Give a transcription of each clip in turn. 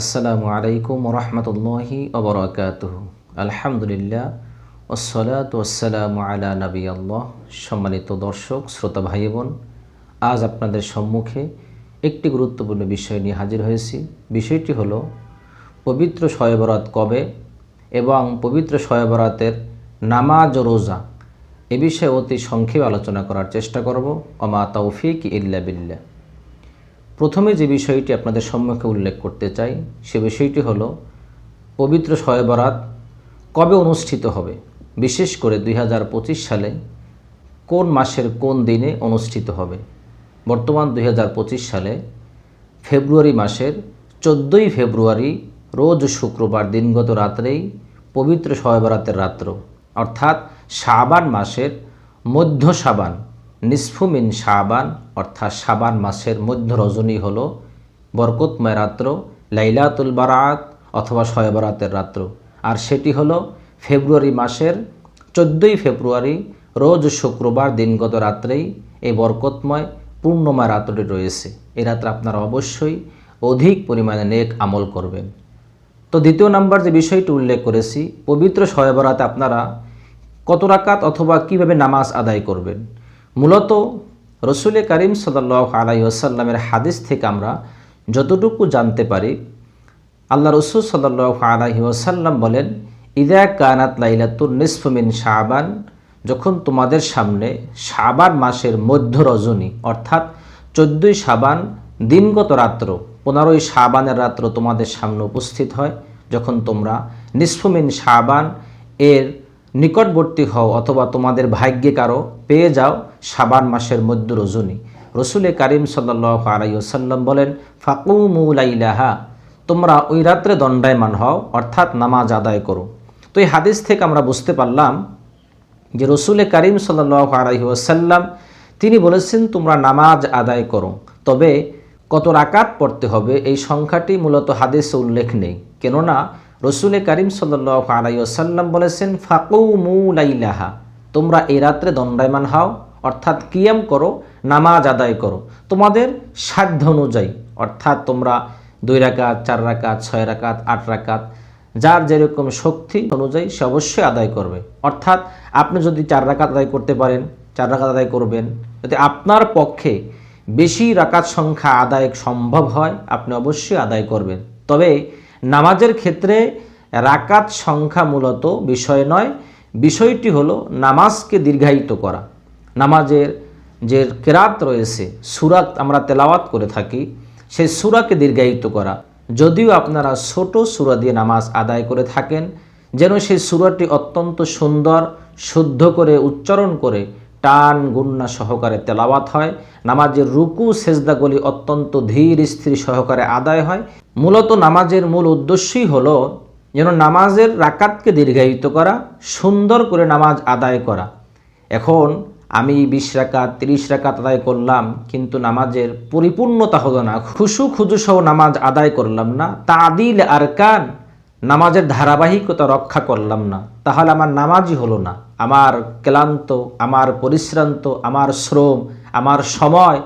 আসসালামু আলাইকুম রহমতুল্লাহি অবরাকাত আলহামদুলিল্লাহ ওসলাত আলা নবী আল্লাহ সম্মানিত দর্শক, শ্রোতা ভাই বোন আজ আপনাদের সম্মুখে একটি গুরুত্বপূর্ণ বিষয় নিয়ে হাজির হয়েছি। বিষয়টি হলো পবিত্র শয়বরাত কবে এবং পবিত্র শয়বরাতের নামাজ ও রোজা এ বিষয়ে অতি সংক্ষেপে আলোচনা করার চেষ্টা করব। অমা তৌফিক ইল্লা বিল্লাহ। প্রথমে যে বিষয়টি আপনাদের সম্মুখে উল্লেখ করতে চাই, সে বিষয়টি হল, পবিত্র শয়বরাত কবে অনুষ্ঠিত হবে? বিশেষ করে দুই হাজার পঁচিশ সালে কোন মাসের কোন দিনে অনুষ্ঠিত হবে? বর্তমান দুই হাজার পঁচিশ সালে ফেব্রুয়ারি মাসের চোদ্দোই ফেব্রুয়ারি রোজ শুক্রবার দিনগত রাত্রেই পবিত্র শয়বরাতের রাত্র, অর্থাৎ শাবান মাসের মধ্য শাবান নিসফুমিন শাবান, অর্থাৎ শাবান মাসের মধ্য রজনী হল বরকতময় রাত্র, লাইলাতুল বারাত অথবা শয়বরাতের রাত্র। আর সেটি হলো ফেব্রুয়ারি মাসের চোদ্দোই ফেব্রুয়ারি, রোজ শুক্রবার দিনগত রাত্রেই এই বরকতময় পূর্ণময় রাত্রটি রয়েছে। এ রাত্রে আপনারা অবশ্যই অধিক পরিমাণে নেক আমল করবেন। তো দ্বিতীয় নাম্বার যে বিষয়টি উল্লেখ করেছি, পবিত্র শয়বরাতে আপনারা কত রাকাত অথবা কীভাবে নামাজ আদায় করবেন? মূলত রসুল করিম সাল্লাহ আলাই আসাল্লামের হাদিস থেকে আমরা যতটুকু জানতে পারি, আল্লাহ রসুল সাল্লাহ আলাহি ওসাল্লাম বলেন, ইদা কানাত লাইলাতুর নিসফমিন শাহবান যখন তোমাদের সামনে শাবান মাসের মধ্য রজনী, অর্থাৎ চোদ্দোই শাবান দিনগত রাত্র, পনেরোই শাবানের রাত্র তোমাদের সামনে উপস্থিত হয়, যখন তোমরা নিসফুমিন শাবান এর নিকটবর্তী হও অথবা তোমাদের ভাগ্যে কারও, পেয়ে যাও সাবান মাসের মধ্য রজনী। রসুলে কারিম সাল্লাহ আলাইসাল্লাম বলেন ফাকুমুলাইলাহা তোমরা ওই রাত্রে দণ্ডায়মান হও, অর্থাৎ নামাজ আদায় করো। তো এই হাদিস থেকে আমরা বুঝতে পারলাম যে রসুলে কারিম সাল্লাহ আলাইসাল্লাম তিনি বলেছেন, তোমরা নামাজ আদায় করো। তবে কত রাকাত পড়তে হবে, এই সংখ্যাটি মূলত হাদিসে উল্লেখ নেই। কেননা রসুলে করিম সাল্লাহ আলাইসাল্লাম বলেছেন ফাকুমুলাইলাহা তোমরা এই রাত্রে দণ্ডায়মান হও, অর্থাৎ কিয়াম করো, নামাজ আদায় করো। তোমাদের সাধ্য অনুযায়ী, অর্থাৎ তোমরা দুই রাকাত, চার রাকাত, ছয় রাকাত, আট রাকাত, যার যেরকম শক্তি অনুযায়ী সে অবশ্যই আদায় করবে। অর্থাৎ আপনি যদি চার রাকাত আদায় করতে পারেন, চার রাকাত আদায় করবেন, যদি আপনার পক্ষে বেশি রাকাত সংখ্যা আদায় সম্ভব হয়, আপনি অবশ্যই আদায় করবেন। তবে নামাজের ক্ষেত্রে রাকাত সংখ্যা মূলত বিষয় নয়। বিষয়টি হলো নামাজকে দীর্ঘায়িত করা। নামাজের যে কেরাত রয়েছে সুরাত আমরা তেলাওয়াত করে থাকি সেই সুরাকে দীর্ঘায়িত করা। যদিও আপনারা ছোট সুরা দিয়ে নামাজ আদায় করে থাকেন, যেন সেই সুরাটি অত্যন্ত সুন্দর, শুদ্ধ করে উচ্চারণ করে টান গুন্না সহকারে তেলাওয়াত হয়। নামাজের রুকু সেজদাগুলি অত্যন্ত ধীর স্থির সহকারে আদায় হয়। মূলত নামাজের মূল উদ্দেশ্যই হলো যেন নামাজের রাকাতকে দীর্ঘায়িত করা, সুন্দর করে নামাজ আদায় করা। এখন আমি বিশ রাকাত, তিরিশ রাকাত আদায় করলাম, কিন্তু নামাজের পরিপূর্ণতা হলো না। খুশু খুজু সহ নামাজ আদায় করলাম না। তাদিল আরকান নামাজের ধারাবাহিকতা রক্ষা করলাম না। তাহলে আমার নামাজই হলো না। আমার ক্লান্ত, আমার পরিশ্রান্ত, আমার শ্রম, আমার সময়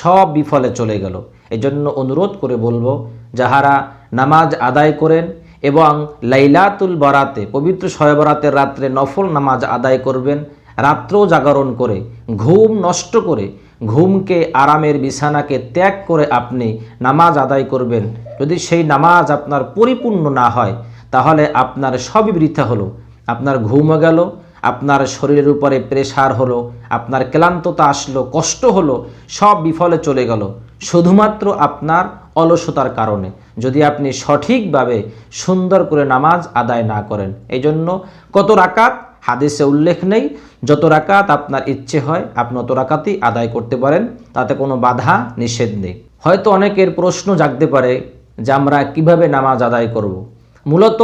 সব বিফলে চলে গেল। এজন্য অনুরোধ করে বলব, যাহারা নামাজ আদায় করেন এবং লাইলাতুল বরাতে, পবিত্র শয়বরাতের রাত্রে নফল নামাজ আদায় করবেন রাত্র জাগরণ করে, ঘুম নষ্ট করে, ঘুমকে আরামের বিছানাকে ত্যাগ করে আপনি নামাজ আদায় করবেন। যদি সেই নামাজ আপনার পরিপূর্ণ না হয় তাহলে আপনার সবই বৃথা হলো। আপনার ঘুমও গেল, আপনার শরীরের উপরে প্রেশার হলো, আপনার ক্লান্ততা আসলো, কষ্ট হলো, সব বিফলে চলে গেল। শুধুমাত্র আপনার অলসতার কারণে। যদি আপনি সঠিকভাবে সুন্দর করে নামাজ আদায় না করেন এই জন্য কত রাকাত? হাদিসে উল্লেখ নেই। যত রাকাত আপনার ইচ্ছে হয়, আপনি অত রাকাতই আদায় করতে পারেন, তাতে কোনো বাধা নিষেধ নেই। হয়তো অনেকের প্রশ্ন জাগতে পারে যে আমরা কীভাবে নামাজ আদায় করব। মূলত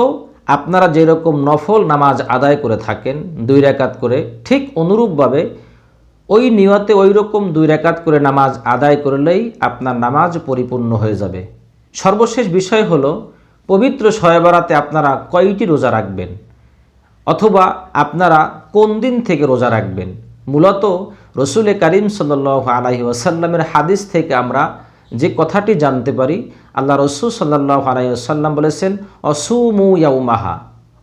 আপনারা যেরকম নফল নামাজ আদায় করে থাকেন, দুই রেকাত করে, ঠিক অনুরূপভাবে ওই নিয়তে ওই রকম দুই রেকাত করে নামাজ আদায় করলেই আপনার নামাজ পরিপূর্ণ হয়ে যাবে। সর্বশেষ বিষয় হলো, পবিত্র শয়বরাতে আপনারা কয়টি রোজা রাখবেন? অথবা আপনারা কোন দিন থেকে রোজা রাখবেন? মূলত রসুল করিম সাল্ল আলাহি ওয়াসাল্লামের হাদিস থেকে আমরা যে কথাটি জানতে পারি, আল্লাহ রসুল সাল্লাহ আলাইসাল্লাম বলেছেন, অসুমু ইয়াউমাহা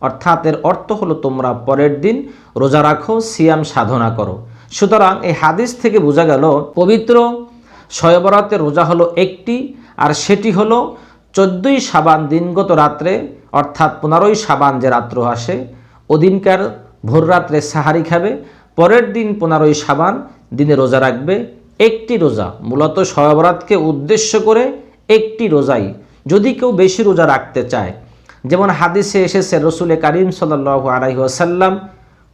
অর্থাৎ এর অর্থ হলো তোমরা পরের দিন রোজা রাখো, সিয়াম সাধনা করো। সুতরাং এই হাদিস থেকে বোঝা গেল, পবিত্র শয়বরাতের রোজা হলো একটি, আর সেটি হলো চোদ্দই সাবান দিনগত রাত্রে, অর্থাৎ পনেরোই সাবান যে রাত্র আসে, ওদিনকার ভোর রাত্রে সাহারি খাবে, পরের দিন পনেরোই সাবান দিনে রোজা রাখবে একটি রোজা, মূলত শয়বরাতকে উদ্দেশ্য করে একটি রোজাই। যদি কেউ বেশি রোজা রাখতে চায়, যেমন হাদিসে এসেছে, রসুলে কারিম সাল্লাহ আলাইহি আসাল্লাম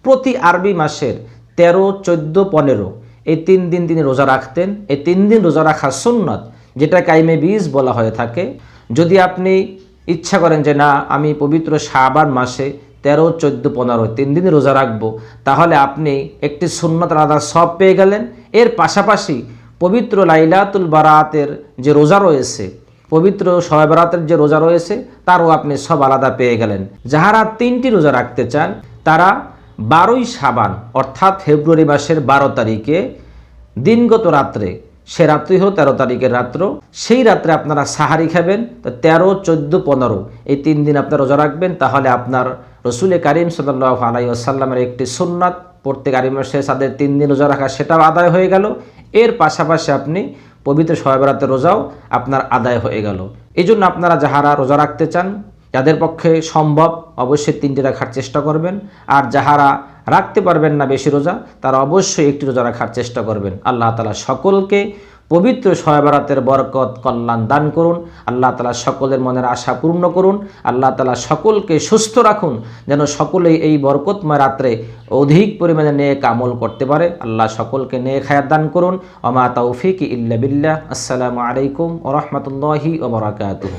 প্রতি আরবি মাসের তেরো, চোদ্দ, পনেরো, এই তিন দিন তিনি রোজা রাখতেন। এই তিন দিন রোজা রাখা সুন্নত, যেটা কাইমে বীজ বলা হয়ে থাকে। যদি আপনি ইচ্ছা করেন যে, না, আমি পবিত্র শাবান মাসে তেরো, চোদ্দ, পনেরো, তিন দিন রোজা রাখব, তাহলে আপনি একটি সুন্নত আলাদা সব পেয়ে গেলেন। এর পাশাপাশি পবিত্র লাইলাতুল বারাতের যে রোজা রয়েছে, পবিত্র শবে বরাতের যে রোজা রয়েছে, তারও আপনি সব আলাদা পেয়ে গেলেন। যাহারা তিনটি রোজা রাখতে চান, তারা বারোই সাবান অর্থাৎ ফেব্রুয়ারি মাসের বারো তারিখে দিনগত রাত্রে, সে রাত্রি হলো তেরো তারিখের রাত্র, সেই রাত্রে আপনারা সাহারি খাবেন, তো তেরো, চোদ্দ, পনেরো, এই তিন দিন আপনারা রোজা রাখবেন, তাহলে আপনার রসুল করিম সাল্লাহ আলাইসাল্লামের একটি সুন্নাত প্রত্যেক আরিম মাসে তাদের তিন দিন রোজা রাখা, সেটাও আদায় হয়ে গেল। এর পাশাপাশি আপনি পবিত্র সহবরাতে রোজাও আপনার আদায় হয়ে গেল। এই জন্য আপনারা যাহারা রোজা রাখতে চান, যাদের পক্ষে সম্ভব অবশ্যই তিনটি রাখার চেষ্টা করবেন। আর যাহারা রাখতে পারবেন না বেশি রোজা, তারা অবশ্যই একটি রোজা রাখার চেষ্টা করবেন। আল্লাহ তালা সকলকে পবিত্র শয়বরাতের বরকত কল্যাণ দান করুন। আল্লাহ তালা সকলের মনের আশা পূর্ণ করুন। আল্লাহ তালা সকলকে সুস্থ রাখুন, যেন সকলেই এই বরকতময় রাত্রে অধিক পরিমাণে নিয়ে কামল করতে পারে। আল্লাহ সকলকে নিয়ে খায়াত দান করুন। অমা তৌফিক ইল্লা বিল্লাহ। আসসালামু আলাইকুম ওরহমতুল্লাহি ওবরাকাতুহ